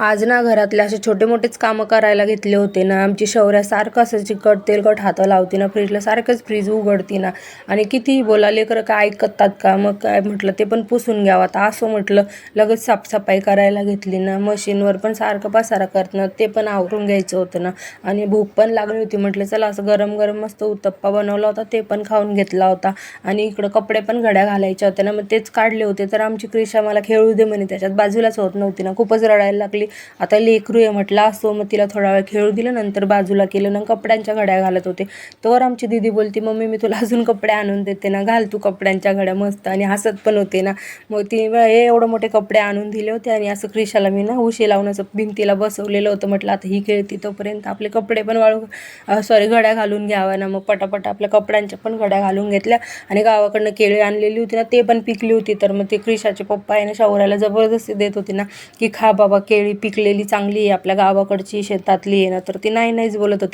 आज ना घरातले असे छोटे मोठेच कामं करायला घेतले होते ना. आमची शौर्या सारखं असं चिकट तेलकट हातं लावते ना. फ्रीजला सारखंच फ्रीज उघडते ना. आणि कितीही बोला लेकरं काय ऐकतात का? मग काय म्हटलं ते पण पुसून घ्यावं. आता असं म्हटलं लगेच साफसफाई करायला घेतली ना. मशीनवर पण सारखं पसारा करत ते पण आवरून घ्यायचं होतं ना. आणि भूक पण लागली होती. म्हटलं चला असं गरम गरम मस्त उत्तप्पा बनवला होता. ते पण खाऊन घेतला होता. आणि इकडं कपडे पण घड्या घालायच्या होत्या ना. मग तेच काढले होते. तर आमची क्रिशा मला खेळू दे म्हणे. त्याच्यात बाजूलाच होत नव्हती ना. खूपच रडायला लागली. आता लेकरू आहे म्हटलं असो मग तिला थोडा वेळ खेळू दिलं नंतर बाजूला केलं ना कपड्यांच्या घड्या घालत होते. तर आमची दीदी बोलती मम्मी मी तुला अजून कपडे आणून देते ना घाल तू कपड्यांच्या घड्या मस्त. आणि हसत पण होते ना. मग ती हे एवढं मोठे कपडे आणून दिले होते आणि असं क्रिशाला मी ना उशी लावून असं भिंतीला बसवलेलं होतं म्हटलं आता ही खेळती तोपर्यंत आपले कपडे पण वाळू सॉरी घड्या घालून घ्याव्या ना. मग पटापट आपल्या कपड्यांच्या पण घड्या घालून घेतल्या आणि गावाकडनं केळी आणलेली होती ना ते पण पिकली होती. तर मग ते क्रिशाचे पप्पा आहे ना शौर्याला जबरदस्ती देत होते ना की खा बाबा केळी पिकलेली चांगली आहे आपल्या गावाकडची शेतातली आहे ना तर ती नाही नाहीच बोलत होती.